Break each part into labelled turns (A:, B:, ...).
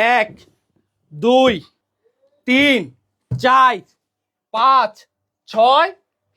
A: এক দুই তিন চার পাঁচ ছয়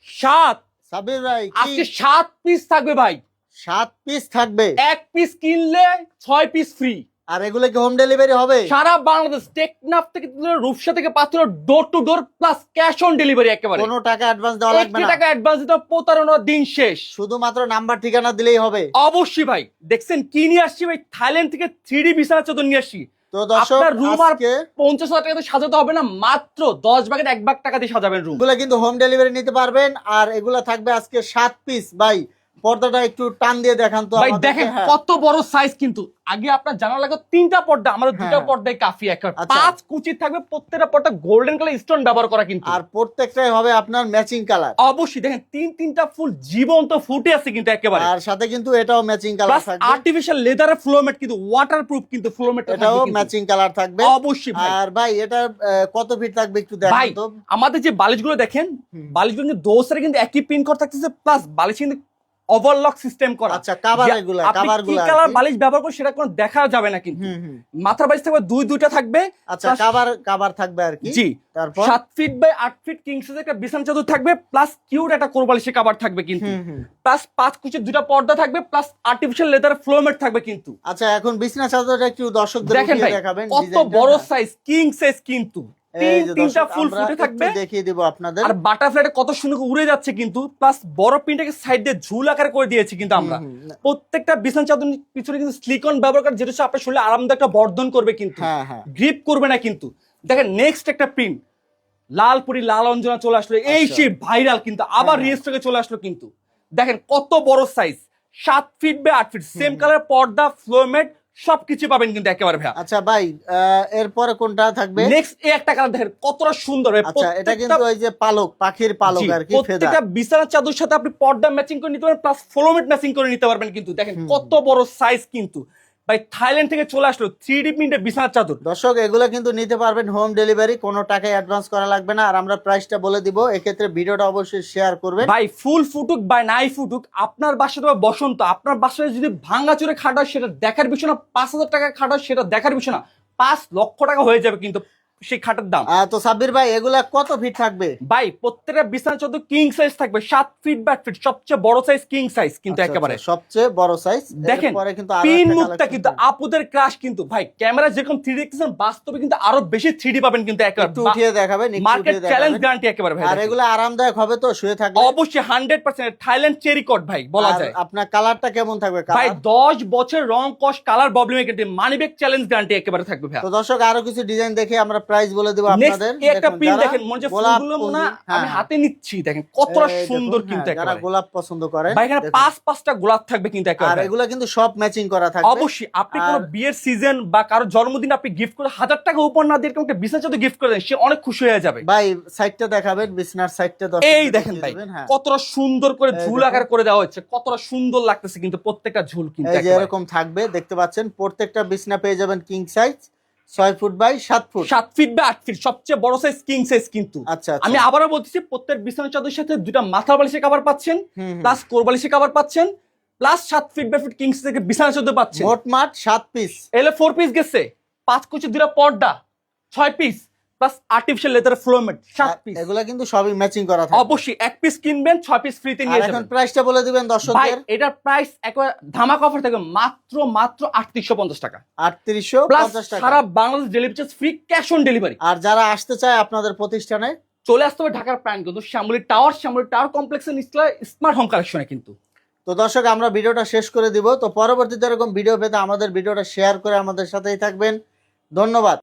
A: সাত।
B: সাবির ভাই
A: আজকে সাত পিস থাকবে ভাই।
B: সাত পিস থাকবে?
A: এক পিস কিনলে ছয় পিস ফ্রি
B: আর এগুলো কি হোম ডেলিভারি হবে?
A: সারা বাংলাদেশ টেকনাফ থেকে রূপসা থেকে পাত্র door to door plus cash on delivery একেবারে।
B: কোনো টাকা অ্যাডভান্স দেওয়া লাগবে না।
A: টাকা অ্যাডভান্স দিতে প্রতারণার দিন শেষ।
B: শুধুমাত্র নাম্বার ঠিকানা দিলেই হবে।
A: অবশ্যই ভাই। দেখছেন কি নিয়ে আসছি ভাই? থাইল্যান্ড থেকে থ্রি বিছানা চাদর নিয়ে আসছি।
B: তো দর্শক
A: রুম আর- পঞ্চাশ হাজার টাকা দিয়ে সাজাতে হবে না মাত্র দশ ভাগের এক ভাগ টাকা দিয়ে সাজাবেন রুম
B: কিন্তু হোম ডেলিভারি নিতে পারবেন আর এগুলা থাকবে আজকে সাত পিস ভাই পর্দাটা একটু টান দিয়ে দেখান তো
A: ভাই দেখেন
B: হ্যাঁ।
A: কত বড় সাইজ কিন্তু। আগে আপনার জানা লাগে তিনটা পর্দা আমাদের দুটো
B: হ্যাঁ।
A: পর্দায় কাফি একটা
B: আচ্ছা।
A: পাঁচ কুচি থাকবে প্রত্যেকটা পর্দা গোল্ডেন কালার স্টোন ব্যবহার করা কিন্তু।
B: আর প্রত্যেকটাই হবে আপনার ম্যাচিং কালার
A: অবশ্যই দেখেন তিন তিনটা ফুল জীবন্ত ফুটে আছে কিন্তু একেবারে।
B: আর সাথে কিন্তু এটাও ম্যাচিং কালার থাকবে।
A: আর্টিফিশিয়াল লেদারের ফ্লোমেট কিন্তু ওয়াটার প্রুফ কিন্তু ফ্লোমেট
B: এটাও ম্যাচিং কালার থাকবে।
A: অবশ্যই
B: আর ভাই এটা কত ফিট থাকবে একটু দেখেন তো?
A: আমাদের যে বালিশগুলো দেখেন। বালিশগুলো কিন্তু দোসরে কিন্তু একই পিন করা থাকতেছে প্লাস বালিশ কিন্তু ওভারলক সিস্টেম করা।
B: আচ্ছা কাভার এগুলা কাভার
A: কি কালার বালিশ ব্যবহার করে সেটা কোনো দেখা যাবে না কিন্তু। মাথার বালিশ থাকবে দুই দুইটা থাকবে।
B: আচ্ছা কাভার কাভার থাকবে আর কি?
A: জি।
B: তারপর?
A: সাত ফিট বাই আট ফিট কিং সাইজের একটা বিছানা চাদর থাকবে প্লাস কিউট একটা কোরবালিশে কাবার থাকবে কিন্তু। প্লাস পাঁচ কুচির দুটা পর্দা থাকবে প্লাস আর্টিফিশিয়াল লেদার ফ্লোমেট থাকবে কিন্তু।
B: আচ্ছা এখন বিছানা চাদরটা একটু দর্শকদের দেখাবেন
A: কত বড়। সাইজ কিং সাইজ কিন্তু। তিনটা
B: দর্শক,
A: ফুল ফুটে থাকবে।
B: দেখিয়ে দিব আপনাদের।
A: আর বাটারফ্লাইটা কত সুন্দর উড়ে যাচ্ছে কিন্তু প্লাস বড় পিনটাকে সাইড দিয়ে ঝুল আকারে করে দিয়েছি কিন্তু আমরা। প্রত্যেকটা বিছানা চাদর পিছনে কিন্তু স্লিকন ব্যবহার করে যেটা আপনার শরীরে আরামদায়ক বর্ধন করবে কিন্তু।
B: হ্যাঁ হ্যাঁ।
A: গ্রিপ করবে না কিন্তু। দেখেন নেক্সট একটা প্রিন্ট লালপুরি লাল অঞ্জনা চলে আসলো। এই
B: আচ্ছা।
A: সেই ভাইরাল কিন্তু আবার
B: হ্যাঁ।
A: রিয়েস্টকে চলে আসলো কিন্তু। দেখেন কত বড় সাইজ সাত ফিট বা আট ফিট সেম কালার পর্দা ফ্লোমেট সবকিছু পাবেন কিন্তু একেবারে ভাই
B: আচ্ছা ভাই আহ, এরপরে কোনটা থাকবে?
A: নেক্সট এই একটা কালার দেখেন কতটা সুন্দর
B: আচ্ছা এটা কিন্তু ওই যে পালক পাখির পালক আর কি ফেদা
A: প্রত্যেকটা বিছানার চাদর সাথে আপনি পর্দা ম্যাচিং করে নিতে পারবেন প্লাস ফ্লোমেট ম্যাচিং করে নিতে পারবেন কিন্তু। দেখেন কত বড় সাইজ কিন্তু। ভাই থাইল্যান্ড থেকে চলে আসলো থ্রি ডি প্রিন্টের বিছানার চাদর।
B: দর্শক এগুলো কিন্তু নিতে পারবেন হোম ডেলিভারি কোনো টাকা অ্যাডভান্স করা লাগবে না। আর আমরা প্রাইসটা বলে দিব এক্ষেত্রে ভিডিওটা অবশ্যই শেয়ার করবেন।
A: ভাই ফুল ফুটুক বা নাই ফুটুক আপনার বাসায় তো বসন্ত আপনার বাসায় যদি ভাঙা চুরে খাটা সেটা দেখার বিষয় না পাঁচ হাজার টাকা খাটা সেটা দেখার বিষয় না। পাঁচ লক্ষ টাকা হয়ে যাবে কিন্তু সেই খাটের দাম।
B: তো সাব্বির ভাই এগুলা কত ফিট থাকবে?
A: ভাই প্রত্যেকটা বিছানা চোদ্দ কিং সাইজ থাকবে। সাত ফিট ফিট সবচেয়ে বড় সাইজ কিং সাইজ কিন্তু
B: আচ্ছা,
A: একেবারে।
B: আচ্ছা, সবচেয়ে বড় সাইজ
A: দেখেন, মুখটা কিন্তু আপুদের ক্রাশ কিন্তু। ভাই ক্যামেরা যেরকম থ্রি দেখতেছেন বাস্তবে কিন্তু আরও বেশি থ্রি পাবেন কিন্তু একেবারে।
B: উঠিয়ে দেখাবেন
A: মার্কেট চ্যালেঞ্জ গ্যারান্টি একেবারে ভাই
B: আর এগুলো আরামদায়ক হবে তো শুয়ে থাকলে?
A: অবশ্যই হান্ড্রেড পার্সেন্ট থাইল্যান্ড চেরি কোড ভাই বলা যায়।
B: আপনার কালারটা কেমন থাকবে?
A: ভাই দশ বছর রং কস কালার প্রবলেম কিন্তু মানিব্যাগ চ্যালেঞ্জ গ্যারান্টি একেবারে থাকবে ভাই।
B: তো দর্শক আরও কিছু ডিজাইন দেখে আমরা প্রাইস বলে দেবো আপনাদের।
A: একটা পিন দেখেন মনে হচ্ছে ফুলগুলো মনে হ্যাঁ, আমি
B: হ্যাঁ।
A: হাতে নিচ্ছি দেখেন কতটা সুন্দর
B: হ্যাঁ,
A: কিন্তু
B: যারা গোলাপ পছন্দ করেন
A: ভাই এখানে পাঁচ পাঁচটা গোলাপ থাকবে কিন্তু
B: আর
A: একেবারে
B: এগুলো কিন্তু সব ম্যাচিং করা থাকবে।
A: অবশ্যই আপনি কোনো বিয়ের সিজন বা কারও জন্মদিন আপনি গিফট করে হাজার টাকা উপর না দিয়ে এরকম একটা বিছানা যদি গিফট করে দেন সে অনেক খুশি হয়ে যাবে।
B: ভাই সাইডটা দেখাবেন বিছনার সাইডটা
A: এই দেখেন ভাই
B: হ্যাঁ।
A: কতটা সুন্দর করে ঝুল আকার করে দেওয়া হচ্ছে কতটা সুন্দর লাগতেছে কিন্তু প্রত্যেকটা ঝুল কিন্তু
B: যে
A: একেবারে।
B: এরকম থাকবে দেখতে পাচ্ছেন প্রত্যেকটা বিছনা পেয়ে যাবেন কিং সাইজ ছয় ফুট বাই সাত ফুট?
A: সাত ফিট বা আট ফিট সবচেয়ে বড় সাইজ কিং সাইজ কিন্তু।
B: আচ্ছা আচ্ছা।
A: আমি আবারও বলতেছি প্রত্যেক বিছানা চাদরের সাথে দুটা মাথার বালিশে কাভার পাচ্ছেন। প্লাস কোরবালিশের কাভার পাচ্ছেন প্লাস সাত ফিট বাই ফিট কিংস থেকে বিছানা চাদর পাচ্ছেন।
B: মোট মাঠ সাত পিস
A: এলে ফোর পিস গেছে পাঁচ কুচি দুটা পর্দা ছয় piece plus artificial leather floormat সাত পিস
B: এগুলা কিন্তু সবই ম্যাচিং করা থাকবে
A: অবশ্যই এক পিস কিনবেন ছয় পিস ফ্রিতে নিয়ে
B: এখন
A: যাবেন।
B: প্রাইসটা বলে দিবেন দর্শকদের।
A: এটার প্রাইস একবার ধামাক অফার থাকবে মাত্র মাত্র আটত্রিশশো পঞ্চাশ টাকা।
B: আটত্রিশশো
A: প্লাস
B: পঞ্চাশ টাকা।
A: সারা Bangladesh delivery charge free cash on delivery
B: আর যারা আসতে চায় আপনাদের প্রতিষ্ঠানে
A: চলে আসতে হবে ঢাকার প্রাণ কিন্তু শ্যামলী টাওয়ার শ্যামলী টাওয়ার কমপ্লেক্সের নিচতলায় স্মার্ট হোম কালেকশনে কিন্তু।
B: তো দর্শক আমরা ভিডিওটা শেষ করে দিব। তো পরবর্তীতে এরকম ভিডিও পেতে আমাদের ভিডিওটা শেয়ার করে আমাদের সাথেই থাকবেন। ধন্যবাদ।